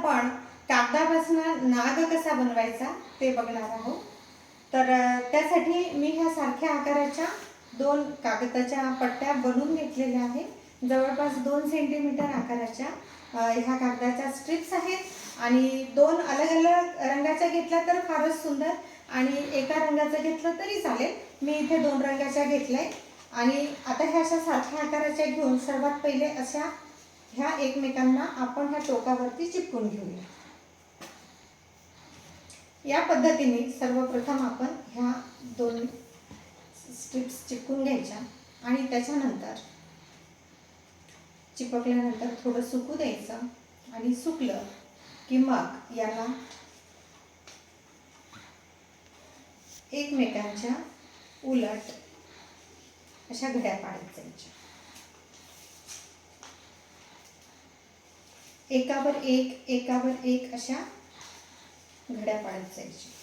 आपण कागदापासून नाग कसा बनवायचा ते बघणार आहोत. तर त्यासाठी मी ह्या सारख्या आकाराच्या दोन कागदाच्या पट्ट्या बनवून घेतलेल्या आहेत. जवळपास दोन सेंटीमीटर आकाराच्या ह्या कागदाच्या स्ट्रिप्स आहेत. आणि दोन अलग अलग रंगाच्या घेतल्या तर फारच सुंदर आणि एका रंगाचं घेतलं तरी चालेल. मी इथे दोन रंगाच्या घेतल्या आणि आता ह्या अशा सारख्या आकाराच्या घेऊन सर्वात पहिले अशा ह्या एकमेकांना आपण ह्या टोकावरती चिपकून घेऊया. या पद्धतीने सर्वप्रथम आपण ह्या दोन स्ट्रिप्स चिपकून घ्यायच्या आणि त्याच्यानंतर चिपकल्यानंतर थोडं सुकू द्यायचं आणि सुकलं की मग याला एकमेकांच्या उलट अशा घड्या पाडत जायच्या. एकावर एक एकावर एक अशा घड्या पाडत जायच्या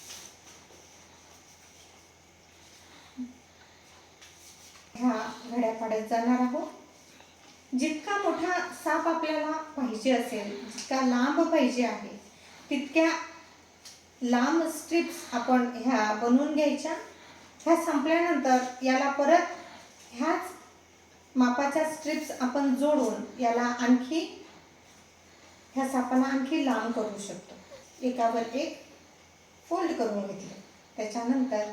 ह्या घड्या पाडत जाणार आहोत. जितका मोठा साप आपल्याला पाहिजे असेल जितका लांब पाहिजे आहे तितक्या लांब स्ट्रिप्स आपण ह्या बनवून घ्यायच्या. ह्या संपल्यानंतर याला परत ह्याच मापाच्या स्ट्रिप्स आपण जोडून याला आणखी ह्या सापाला आणखी लांब करू शकतो. एकावर एक फोल्ड करून घेतलं. त्याच्यानंतर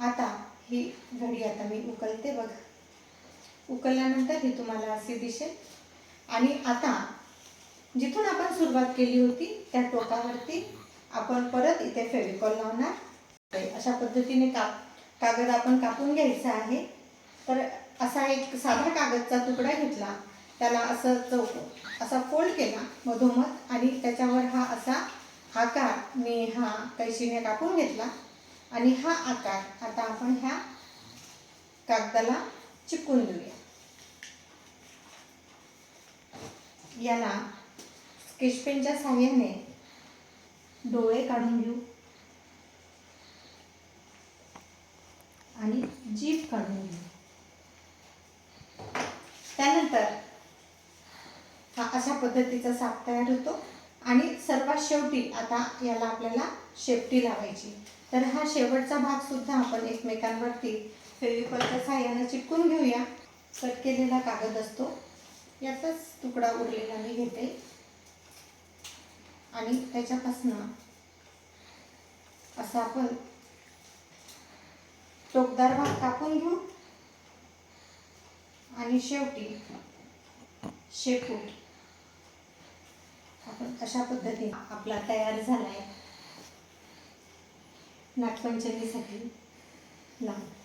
आता ही घडी आता मी उकलते बघा. उकलल्यानंतर ही तुम्हाला असे दिसेल. आणि आता जिथून आपण सुरुवात केली होती त्या टोकावरती आपण परत इथे फेविकॉल लावणार अशा पद्धतीने काप कागद आपण कापून घ्यायचा आहे. तर असा एक साधा कागदचा तुकडा घेतला. त्याला असं चौक असा फोल्ड केला मधोमध आणि त्याच्यावर हा असा आकार मी हा कैशीने कापून घेतला. आणि हा आकार आता आपण ह्या कागदाला चिपकून देऊया. याला स्केचपेनच्या साह्याने डोळे काढून घेऊ. आणि जीभ काढून घेऊ. त्यानंतर हा अशा पद्धतीचा साप तयार होतो. आणि सर्वात शेवटी आता याला आपल्याला शेपटी लावायची. तर हा शेवटचा भाग सुद्धा आपण एकमेकांवरती फेविकॉलच्या सहाय्याने चिपकून घेऊया. कट केलेला कागद असतो. याचाच तुकडा उरलेला मी घेते. आणि त्याच्यापासनं असं आपण टोकदार भाग कापून घेऊ. आणि शेवटी शेपूट. आपण अशा पद्धतीने आपला तयार झाला आहे नागपंचमीसाठी लावतो